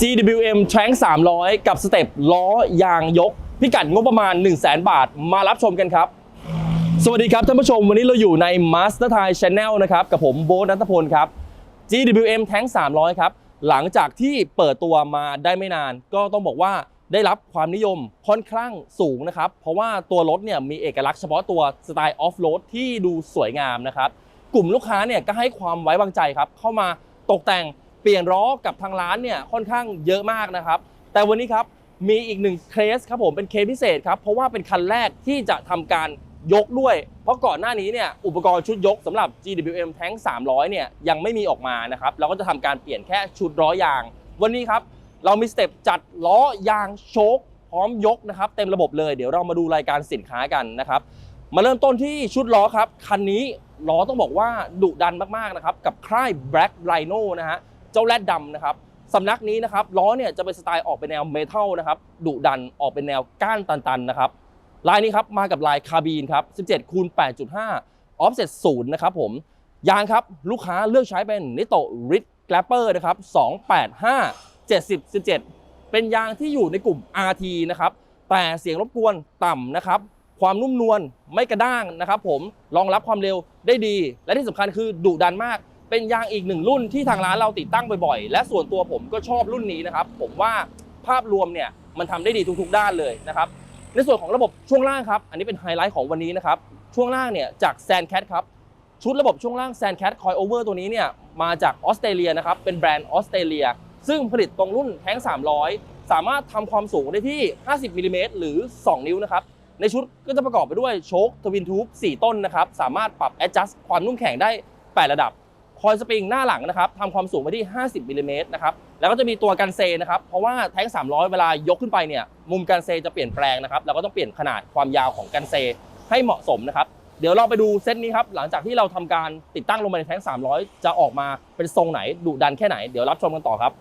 GWM Tank 300 กับสเต็ปล้อยางยก พิกัดงบประมาณ 1 0 0 0 0แบาท มารับชมกันครับ สวัสดีครับท่านผู้ชม วันนี้เราอยู่ใน Master Thai Channel นะครับ กับผมโบ๊ทนัทพลครับ GWM Tank 300 ครับ หลังจากที่เปิดตัวมาได้ไม่นาน ก็ต้องบอกว่าได้รับความนิยมค่อนข้างสูงนะครับ เพราะว่าตัวรถเนี่ยมีเอกลักษณ์เฉพาะตัวสไตล์ออฟโรดที่ดูสวยงามนะครับ กลุ่มลูกค้าเนี่ยก็ให้ความไว้วางใจครับ เข้ามาตกแต่ง เปลี่ยนล้อกับทางร้านเนี่ยค่อนข้างเยอะมากนะครับ แต่วันนี้ครับมีอีกหนึ่งเคสครับผมเป็นเคสพิเศษครับเพราะว่าเป็นคันแรกที่จะทำการยกด้วย เพราะก่อนหน้านี้เนี่ยอุปกรณ์ชุดยกสำหรับ GWM Tank 300 เนี่ยยังไม่มีออกมานะครับเราก็จะทำการเปลี่ยนแค่ชุดล้อยาง วันนี้ครับเรามีสเต็ปจัดล้อยางโชคพร้อมยกนะครับเต็มระบบเลยเดี๋ยวเรามาดูรายการสินค้ากันนะครับมาเริ่มต้นที่ชุดล้อครับคันนี้ล้อต้องบอกว่าดุดันมากๆนะครับกับค่าย Black Rhino นะฮะ เจ้าแรดดำนะครับสำนักนี้นะครับล้อเนี่ยจะเป็นสไตล์ออกเป็นแนวเมทัลนะครับดุดันออกเป็นแนวก้านตันๆนะครับลายนี้ครับมากับลายคาบีนครับ 17คูณ8.5 offset 0นะครับผมยางครับลูกค้าเลือกใช้เป็นนิโตริดแกลเปอร์นะครับ285 70 17 เป็นยางที่อยู่ในกลุ่ม RT นะครับแต่เสียงรบกวนต่ำนะครับความนุ่มนวลไม่กระด้างนะครับผมรองรับความเร็วได้ดี และที่สำคัญคือดุดันมาก เป็นยางอีกหนึ่งรุ่นที่ทางร้านเราติดตั้งบ่อยๆ และส่วนตัวผมก็ชอบรุ่นนี้นะครับ ผมว่าภาพรวมเนี่ยมันทำได้ดีทุกๆ ด้านเลยนะครับ ในส่วนของระบบช่วงล่างครับ อันนี้เป็นไฮไลท์ของวันนี้นะครับ ช่วงล่างเนี่ยจาก Sandcat ครับชุดระบบช่วงล่าง Sandcat Coil Over ตัวนี้เนี่ยมาจากออสเตรเลียนะครับ เป็นแบรนด์ออสเตรเลีย ซึ่งผลิตตรงรุ่นแท้ง 300 สามารถทำความสูงได้ที่ 50มิลลิเมตรหรือ 2 นิ้วนะครับในชุดก็จะประกอบไปด้วยโชคทวินทูบ4ต้นนะครับ สามารถปรับ adjust ความนุ่มแข็งได้ 8 ระดับ คอยสปริงหน้าหลังนะครับทำความสูงไปที่ 50มิลลิเมตรนะครับแล้วก็จะมีตัวกันเซนะครับเพราะว่าแท้ง300 เวลายกขึ้นไปเนี่ยมุมกันเซจะเปลี่ยนแปลงนะครับเราก็ต้องเปลี่ยนขนาดความยาวของกันเซให้เหมาะสมนะครับเดี๋ยวเราไปดูเซตนี้ครับหลังจากที่เราทำการติดตั้งลงมาในแท้ง300 จะออกมาเป็นทรงไหนดุดันแค่ไหนเดี๋ยวรับชมกันต่อครับ